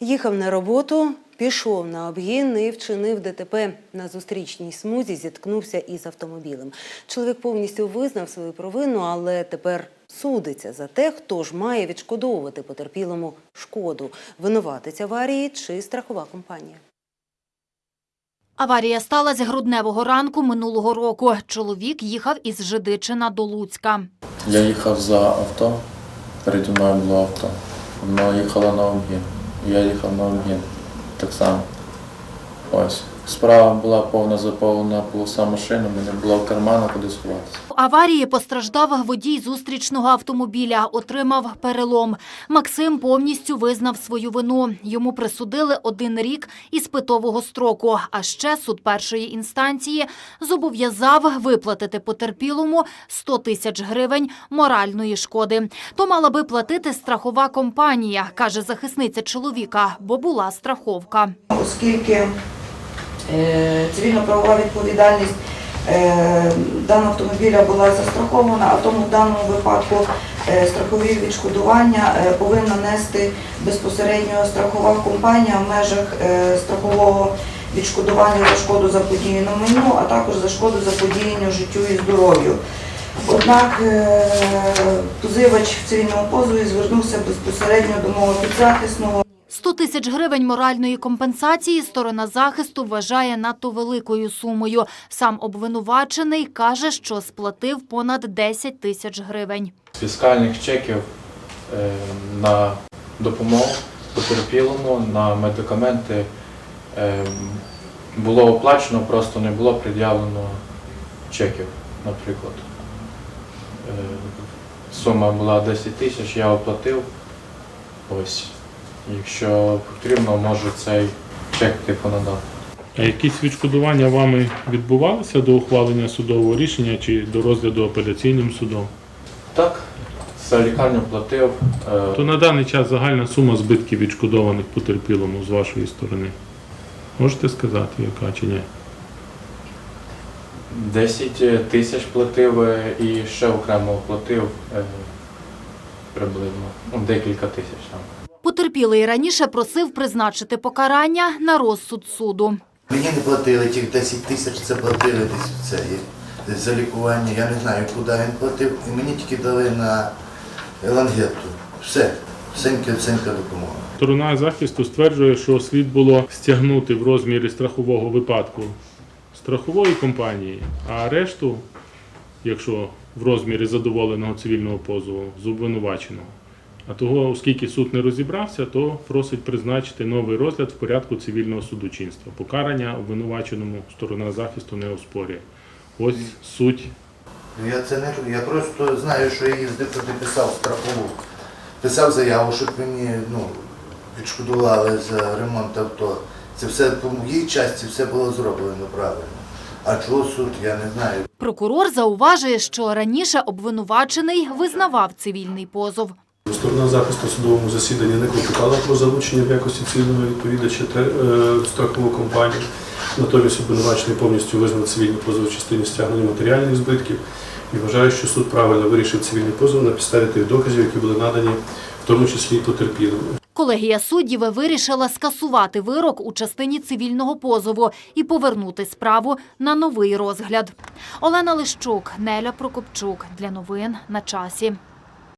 Їхав на роботу, пішов на обгін і вчинив ДТП. На зустрічній смузі зіткнувся із автомобілем. Чоловік повністю визнав свою провину, але тепер судиться за те, хто ж має відшкодовувати потерпілому шкоду. Винуватець аварії чи страхова компанія. Аварія сталася грудневого ранку минулого року. Чоловік їхав із Жидичина до Луцька. Я їхав за авто, переді мною було авто. Воно їхало на обгін. Я їхав на обгін. Так само. Ось. Справа була повна заповнена полоса машини, мені було в карману куди сховатися. В аварії постраждав водій зустрічного автомобіля, отримав перелом. Максим повністю визнав свою вину. Йому присудили один рік із питового строку. А ще суд першої інстанції зобов'язав виплатити потерпілому 100 тисяч гривень моральної шкоди. То мала би платити страхова компанія, каже захисниця чоловіка, бо була страховка. оскільки цивільно-правова відповідальність е, даного автомобіля була застрахована, а тому в даному випадку е, страхові відшкодування е, повинна нести безпосередньо страхова компанія в межах е, страхового відшкодування за шкоду заподіяну майну, а також за шкоду заподіяну життю і здоров'ю. Однак е, позивач в цивільному позові звернувся безпосередньо до мого підзахисного 100 тисяч гривень моральної компенсації сторона захисту вважає надто великою сумою. Сам обвинувачений каже, що сплатив понад 10 тисяч гривень. Фіскальних чеків е, на допомогу потерпілому, на медикаменти е, було оплачено, просто не було пред'явлено чеків, наприклад. Е, сума була 10 тисяч, я оплатив. Ось. Якщо потрібно, можу цей чек типу надати. А якісь відшкодування вами відбувалися до ухвалення судового рішення чи до розгляду апеляційним судом? Так, за лікарню платив. е, То на даний час загальна сума збитків відшкодованих потерпілому з вашої сторони. Можете сказати, яка чи ні? 10 тисяч платив е, і ще окремо платив е, приблизно ну, декілька тисяч там. Потерпілий раніше просив призначити покарання на розсуд суду. Мені не платили тих 10 тисяч, це платили десь це за лікування. Я не знаю, куди він платив. І мені тільки дали на лангетту. Все, всенька, всенька допомога. Сторона захисту стверджує, що слід було стягнути в розмірі страхового випадку страхової компанії, а решту, якщо в розмірі задоволеного цивільного позову, з обвинуваченого. А того, оскільки суд не розібрався, то просить призначити новий розгляд в порядку цивільного судочинства. Покарання обвинуваченому сторона захисту не оспорює. Ось суть Ну, Я це не я просто знаю, що я їздив, туди писав страхову. Писав заяву, щоб мені ну, відшкодували за ремонт авто. Це все по моїй часті все було зроблено правильно. А чого суд, я не знаю. Прокурор зауважує, що раніше обвинувачений визнавав цивільний позов. Сторона захисту судовому засіданні не клопотала про залучення в якості цивільного відповідача та е, страхову компанію. Натомість обвинувачений повністю визнав цивільний позов в частині стягнення матеріальних збитків і вважає, що суд правильно вирішив цивільний позов на підставі тих доказів, які були надані, в тому числі й потерпілим. Колегія суддів вирішила скасувати вирок у частині цивільного позову і повернути справу на новий розгляд. Олена Лищук, Неля Прокопчук. Для новин на часі.